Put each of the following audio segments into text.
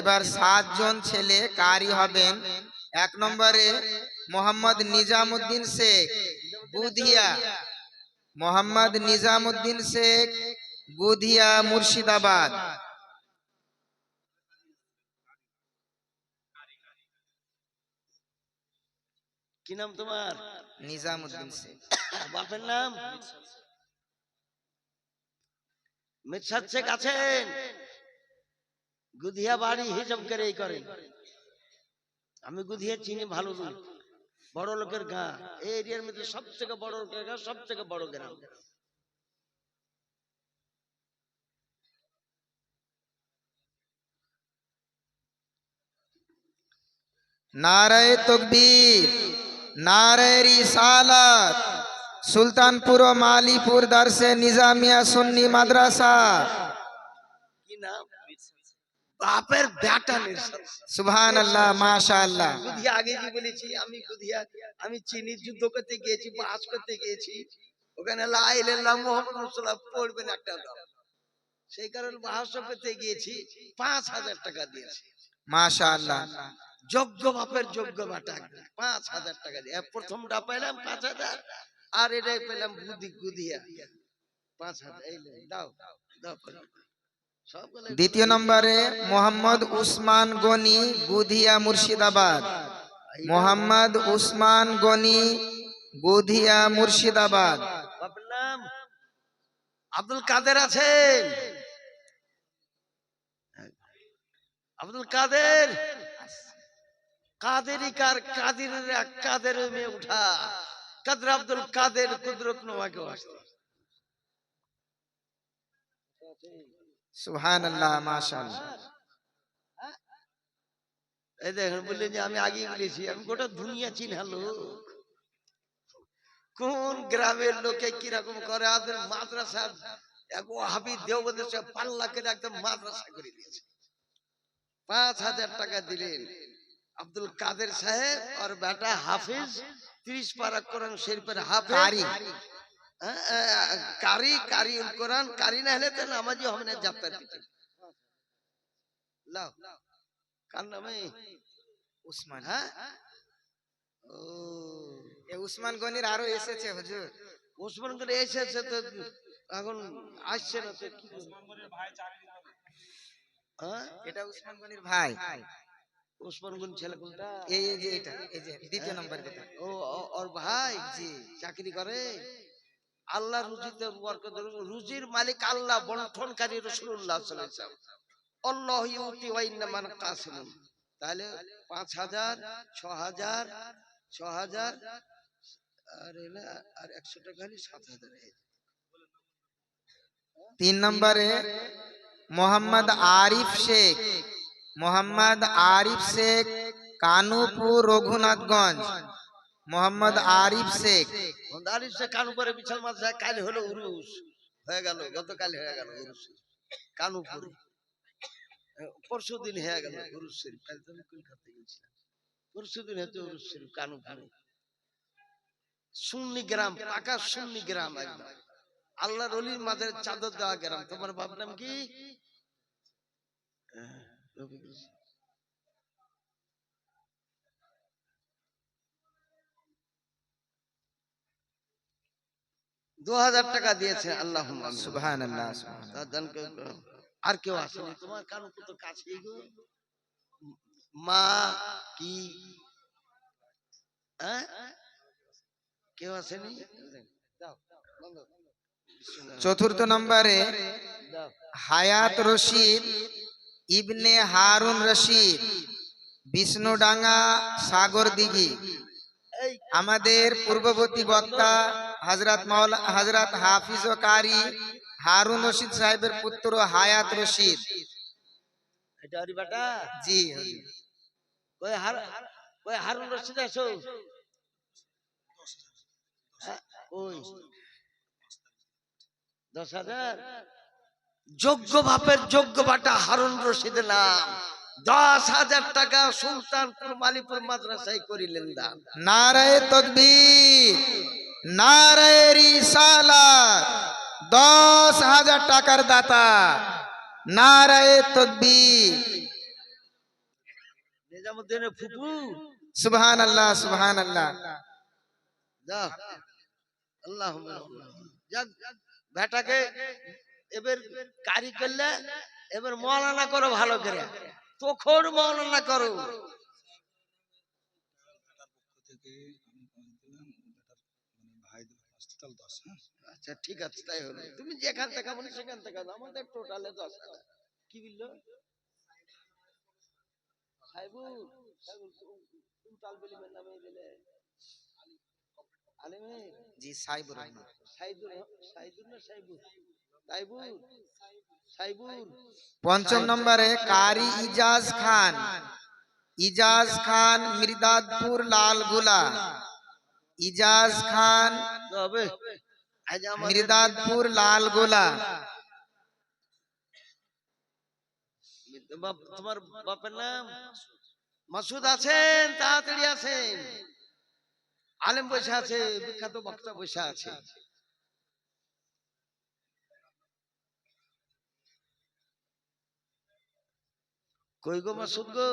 এবার সাতজন ছেলে কারি হবেন। এক নম্বরে মোহাম্মদ নিজামুদ্দিন শেখ বুধিয়া মোহাম্মদ নিজামুদ্দিন শেখ বুধিয়া মুর্শিদাবাদ। কি নাম তোমার? নিজামুদ্দিন শেখ। বাপের নাম? মির্সাদ শেখ আছেন? গুধিয়া বাড়ি হিসাব করে এই করেন। আমি গুধিয়া চিনি ভালো লোক। বড় লোকের গাঁ। এই এরিয়ার মধ্যে সব থেকে বড় লোকের গাঁ সব থেকে বড় গ্রাম। নারায় তকবীর নারায় রিসালাত সুলতানপুর ও মালিপুর দারসে নিজামিয়া সুন্নি মাদ্রাসা। কি নাম? বাপের নির্সাদ সুবহান আল্লাহ মাশা আল্লাহ গুধিয়া আগে কি বলেছি? আমি গুধিয়া আমি চিনি যুদ্ধ করতে গিয়েছি বাস করতে গিয়েছি। ওখানে লাইলাল্লাহ মোহাম্মদ রাসূলুল্লাহ পড়বেন একটা দাও। সেই কারণে বাহাস করতে গিয়েছি পাঁচ হাজার টাকা দিয়েছি। মাশা আল্লাহ যোগ্য বাপের যোগ্য বাটা। পাঁচ হাজার টাকা দিয়ে। প্রথমটা পেলাম পাঁচ হাজার আর এটাই পেলাম বুদ্ধি গুধিয়া পাঁচ হাজার এই দাও দাও। দ্বিতীয় নম্বরে মোহাম্মদ উসমান গনি বুধিয়া মুর্শিদাবাদ। মোহাম্মদ উসমান গনি বুধিয়া মুর্শিদাবাদ। আব্দুল কাদের আছেন আব্দুল কাদের? কাদেরই কার কাদের কাদের মেয়ে উঠা? কাদের আব্দুল কাদের কুদরত নোমাকে আসতে সুবহান আল্লাহ মাশা এই দেখেন বললেন যে আমি আগে বলেছি আমি গোটা দুনিয়া চিনহালো কোন গ্রামের লোকে কীরকম করে আমাদের মাদ্রাসা সব পাল্লা করে একদম মাদ্রাসা করে দিয়েছে। পাঁচ হাজার টাকা দিলেন আব্দুল কাদের সাহেব আর বেটা হাফিজ ত্রিশ পারা কোরআন শরীফের কারি। হ্যাঁ, কারি কারি কোরআন কারি না হলে তো নামাজি হবে না যাত্রার পিছনে। লাও কার নামে? উসমান। হ্যাঁ? ও। এ উসমান গনির আরও এসেছে হুজুর। ওসমান করে এসেছে তো এখন আসছে না তো কি করবে? হ্যাঁ? এটা উসমান গনির ভাই। ওসমান কোন ছেলে কোনটা? এই যে এটা এই যে দ্বিতীয় নম্বর ও ও- ওর ভাই? জি চাকরি করে। আল্লাহ রুজিতে। রুজির মালিক আল্লাহ বন্টনকারী রসুল্লাহ সাল্লাল্লাহু আল্লাহ ইউতি কাসিমুন। তাহলে পাঁচ হাজার ছ হাজার ছ হাজার আর এলা আর একশো টাকা হলে সাত হাজার তিন নম্বরে মোহাম্মদ আরিফ শেখ। মোহাম্মদ আরিফ শেখ কানুপুর রঘুনাথগঞ্জ। মোহাম্মদ আরিফ শেখ। দাঁড়িয়ে সে কানু পরে বিশাল মাছ কাল হলো উরুস। হয়ে গেল গতকাল হয়ে গেল উরুস। কানুপুরে পরশু দিন হয়ে গেল উরুস শরীফ। কাল তো কলকাতা গেছিলাম। পরশু দিন হচ্ছে উরুস শরীফ কানুপুরে সুন্নি গ্রাম পাকা সুন্নি গ্রাম একদম। আল্লাহর অলির মাঝের চাদর দেওয়া গ্রাম। তোমার নাম কি? হ্যাঁ, দু হাজার টাকা দিয়েছে আল্লাহ সুবহান আল্লাহ আর কেউ আসেনি। তোমার কারণ তো কাছেই গো? মা কি? হ্যাঁ? কেউ আসেনি। চতুর্থ নম্বরে হায়াত রশিদ ইবনে হারুন রশিদ বিষ্ণুডাঙ্গা সাগর দিঘি আমাদের পূর্ববর্তী বক্তা হজরত মাওলা হজরত হাফিজ ও কারি হারুন রশিদ সাহেবের পুত্র হায়াত রশিদ। জি হারুন রশিদ আসো? দশ হাজার? যোগ্য বাপের যোগ্য বাটা হারুন রশিদের নাম। দশ হাজার টাকা সুলতানপুর মালিপুর মাদ্রাসায় করিলেন দান। নারায় তকবীর। রিসালাত দশ হাজার টাকার দাতা। নারায়ে ফুপু সুবহান আল্লাহ সুবহান আল্লাহ আল্লাহ যাক বেটাকে এবার কারি করলে এবার মৌলানা করো ভালো করে। তখন মৌলানা করো থেকে আমি পৌঁছে দিলাম বেটার মানে হসপিটাল দশ হ্যাঁ? আচ্ছা ঠিক আছে তাই হলো তুমি যেখান থেকে বলি সেখান থেকে আমাদের টোটালে দশ কি বলল? সাইবুল কোন বেলিমের নামে দিলে আলিমের জি সাইবুর রহমান। সাইদুল সাইদুল না সাইবুল। পঞ্চম নম্বরে কারি ইজাজ খান। ইজাজ খান মির্দাদপুর লালগুলা। ইজাজ খান মির্দাদপুর লালগোলা। তোমার বাপের নাম? মাসুদ আছেন তাড়াতাড়ি আছেন। আলেম বসে আছে বিখ্যাত বক্তা বসে আছে। কই গো মাসুদ গো?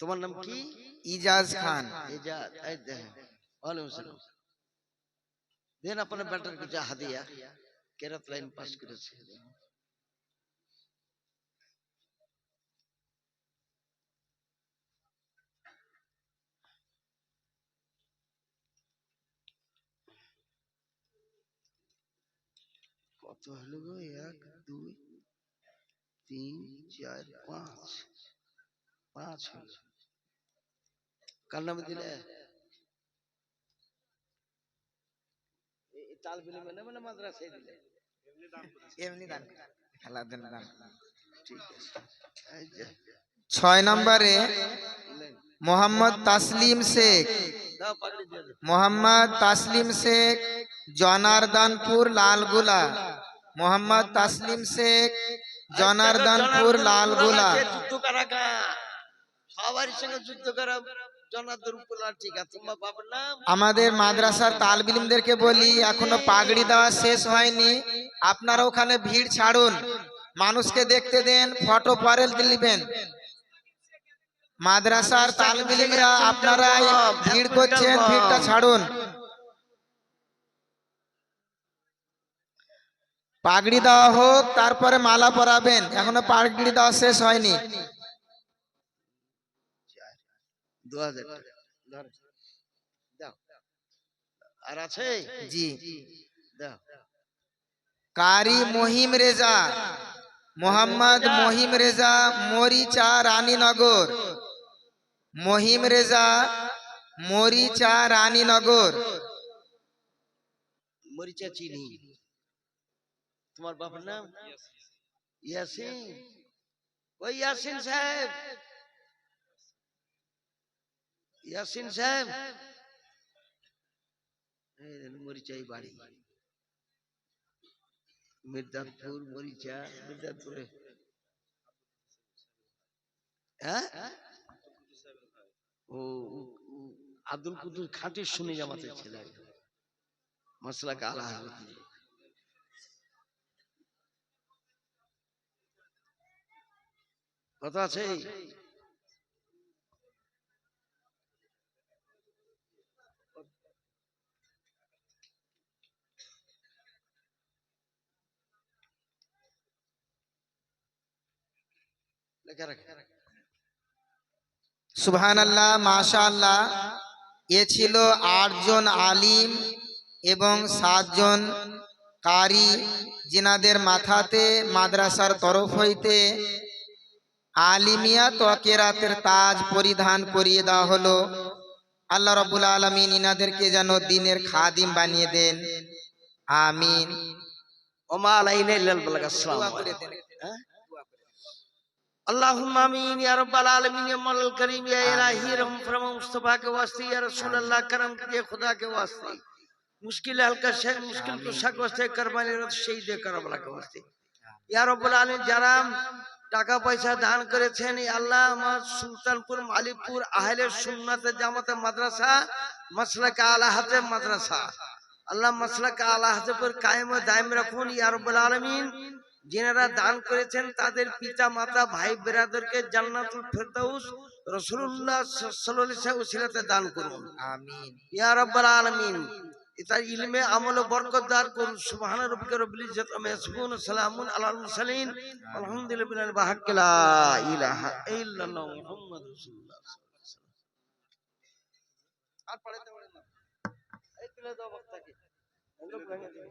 তোমার নাম কি ইজাজ খান এজাজ এই দেখেন ওয়ালাইকুম আসসালাম দেন আপনার বেটার কিছু হাদিয়া কেরাত লাইন পাস করেছে কত হলো গো এক দুই তিন চার পাঁচ পাঁচ হলো কার নামে দিলে তাল বিলে মানে মাদ্রাসায় দিলে এমনি দান খেলার জন্য দান ঠিক আছে। ছয় নম্বরে মোহাম্মদ তাসলিম শেখ। মোহাম্মদ তাসলিম শেখ জনার্দনপুর লালগুলা। মোহাম্মদ তাসলিম শেখ জনার্দনপুর লালগুলা। যুদ্ধ করা সবার সঙ্গে যুদ্ধ করা আমাদের মাদ্রাসার তালবিলিমদেরকে বলি, এখনও পাগড়ি দেওয়া শেষ হয়নি। আপনারা ওখানে ভিড় ছাড়ুন। মানুষকে দেখতে দেন, ফটো পরে দিলিবেন মাদ্রাসার তালবিলিমরা আপনারাই ভিড় করছেন, ভিড়টা ছাড়ুন। পাগড়ি দেওয়া হোক, তারপরে মালা পরাবেন। এখনও পাগড়ি দেওয়া শেষ হয়নি। দু হাজার টাকা দাও। আর আছে? জি। দাও। কারি মহিম রেজা মোহাম্মদ মহিম রেজা মরিচা রানীনগর। মহিম রেজা মরিচা রানীনগর। মরিচা চিনি। তোমার বাবার নাম? ইয়াসিন। ওই ইয়াসিন সাহেব। ইয়াসিন সাহেব মরিচাই বাড়ি। মির্জাপুর মরিচা মির্জাপুরে হ্যাঁ? ও আব্দুল কুদ্দুস খাঁটি শুনে জামাতের ছেলে মশলা কালা হজরত। কত আছে। লেখা রাখে। সুবহান আল্লাহ মাশা আল্লাহ এ ছিল আটজন আলিম এবং সাতজন কারি জিনাদের মাথাতে মাদ্রাসার তরফ হইতে আলিমিয়া তকেরাতের তাজ পরিধান করিয়ে দেওয়া হলো। আল্লাহ রবুল আলমিন ইনাদেরকে যেন দিনের খাদিম বানিয়ে দেন। আমিন। ওমা আলাইনা ইল্লাল বালাগ আসসালামু اللہم آمین یا رب العالمین یا مولا الکریم یا الہی رحم فرما، مصطفیٰ کے واسطے یا رسول اللہ کرم کے خدا کے واسطے۔ مشکل حل کا شے مشکل کو شک واسطے کربانی رت شہید کربلا کے واسطے۔ یا رب العالمین، جرام টাকা পয়সা দান করেছেন আল্লাহ আমার সুলতানপুর মালিকপুর আহলে সুন্নাতে জামাতে মাদ্রাসা মাসলাকে আলা হাতে মাদ্রাসা আল্লাহ মাসলাকে আলা হাতে পর কায়েম দায়েম রাখুন ইয়া রব্বুল আলামিন যিনারা দান করেছেন তাদের পিতা মাতা ভাই বেরাদরকে জান্নাতুল ফেরদাউস রসুল্লাহ দান করুন। আমিন। ইয়া রাব্বাল আলামিন তার ইলমে আমল বরকত দান করুন। সুবহান রাব্বিকা রব্বিল ইজ্জাতি আম্মা ইয়াসিফুন সালামুন আলাল মুরসালিন। আলহামদুলিল্লাহি ওয়া হাক্কা লা ইলাহা ইল্লাল্লাহ মুহাম্মাদুর রাসূলুল্লাহ আর পড়াতে পারেন না। এই তুলে দাও বক্তাকে। লোক ভেঙে দিবে।